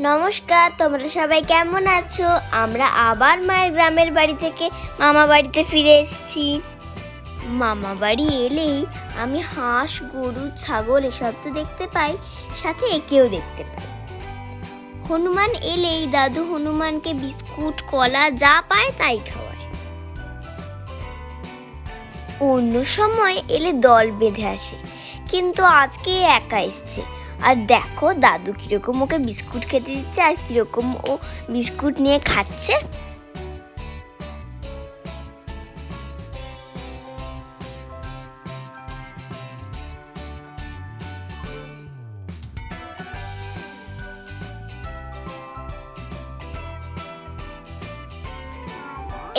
নমস্কার, তোমরা সবাই কেমন আছো? আমরা আবার মায়ের গ্রামের বাড়ি থেকে মামা বাড়িতে ফিরে এসেছি। মামা বাড়ি এলেই আমি হাঁস, গরু, ছাগল এসব তো দেখতে পাই, সাথে একেও দেখতে পাই। হনুমান এলেই দাদু হনুমানকে বিস্কুট, কলা যা পায় তাই খাওয়ায়। অন্য সময় এলে দল বেঁধে আসে, কিন্তু আজকে একা এসছে। আর দেখো দাদু কীরকম ওকে বিস্কুট খেতে দিচ্ছে আর কীরকম ও বিস্কুট নিয়ে খাচ্ছে।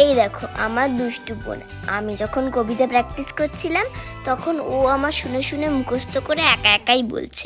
এই দেখো আমার দুষ্টু বোন, আমি যখন কবিতা প্র্যাকটিস করছিলাম, তখন ও আমার শুনে শুনে মুখস্থ করে একা একাই বলছে।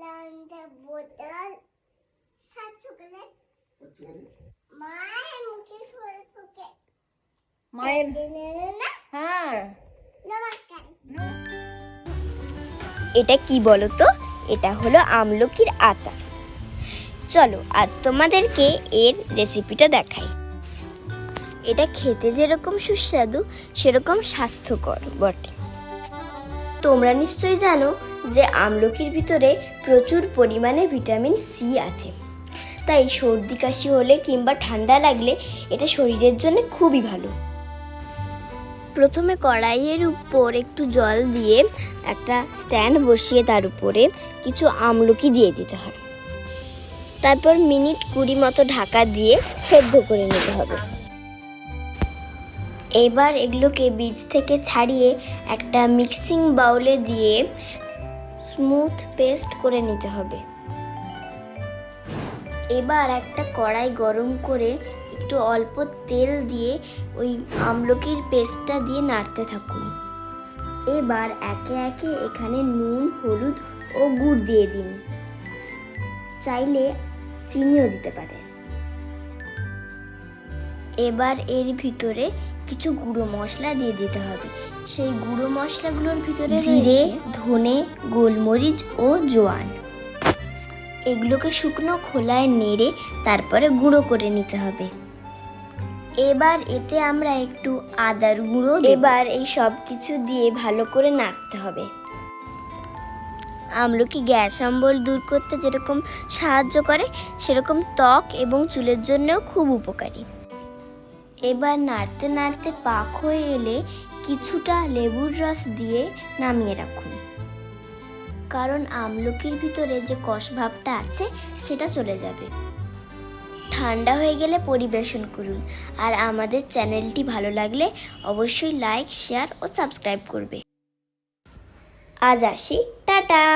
লান্ডা বোতল সাত চকলেট। মায়ের মুখে সরে ফুকে মায়ের হ্যাঁ। নমস্কার। এটা কি বলো তো এটা হলো আমলকির আচার। চলো আর তোমাদেরকে এর রেসিপিটা দেখাই। এটা খেতে যেরকম সুস্বাদু সেরকম স্বাস্থ্যকর বটে। তোমরা নিশ্চয়ই জানো যে আমলকির ভিতরে প্রচুর পরিমাণে ভিটামিন সি আছে। তাই সর্দি, কাশি হলে কিংবা ঠান্ডা লাগলে এটা শরীরের জন্য খুবই ভালো। প্রথমে কড়াইয়ের উপর একটু জল দিয়ে একটা স্ট্যান্ড বসিয়ে তার উপরে কিছু আমলকি দিয়ে দিতে হয়। তারপর মিনিট কুড়ি মতো ঢাকা দিয়ে সেদ্ধ করে নিতে হবে। এবার এগুলোকে বীজ থেকে ছাড়িয়ে একটা মিক্সিং বাউলে দিয়ে স্মুথ পেস্ট করে নিতে হবে। এবার একটা কড়াই গরম করে একটু অল্প তেল দিয়ে ওই আমলকির পেস্টটা দিয়ে নাড়তে থাকুন। এবার একে একে এখানে নুন, হলুদ ও গুড় দিয়ে দিন। চাইলে চিনিও দিতে পারেন। এবার এর ভিতরে কিছু গুঁড়ো মশলা দিয়ে দিতে হবে। সেই গুঁড়ো মশলাগুলোর ভিতরে জিরে ধনে গোলমরিচ ও জোয়ান। এগুলোকে শুকনো খোলায় নেড়ে তারপরে গুঁড়ো করে নিতে হবে। এবার এতে আমরা একটু আদার গুঁড়ো এবার এই সব কিছু দিয়ে ভালো করে নাড়তে হবে। আমলকি গ্যাস অম্বল দূর করতে যেরকম সাহায্য করে সেরকম ত্বক এবং চুলের জন্যও খুব উপকারী। এবার নাড়তে নাড়তে পাক হয়ে এলে কিছুটা লেবুর রস দিয়ে নামিয়ে রাখুন। কারণ আমলকির ভিতরে যে কষভাবটা আছে, সেটা চলে যাবে। ঠান্ডা হয়ে গেলে পরিবেশন করুন। আর আমাদের চ্যানেলটি ভালো লাগলে অবশ্যই লাইক, শেয়ার ও সাবস্ক্রাইব করবে। আজ আসি, টাটা!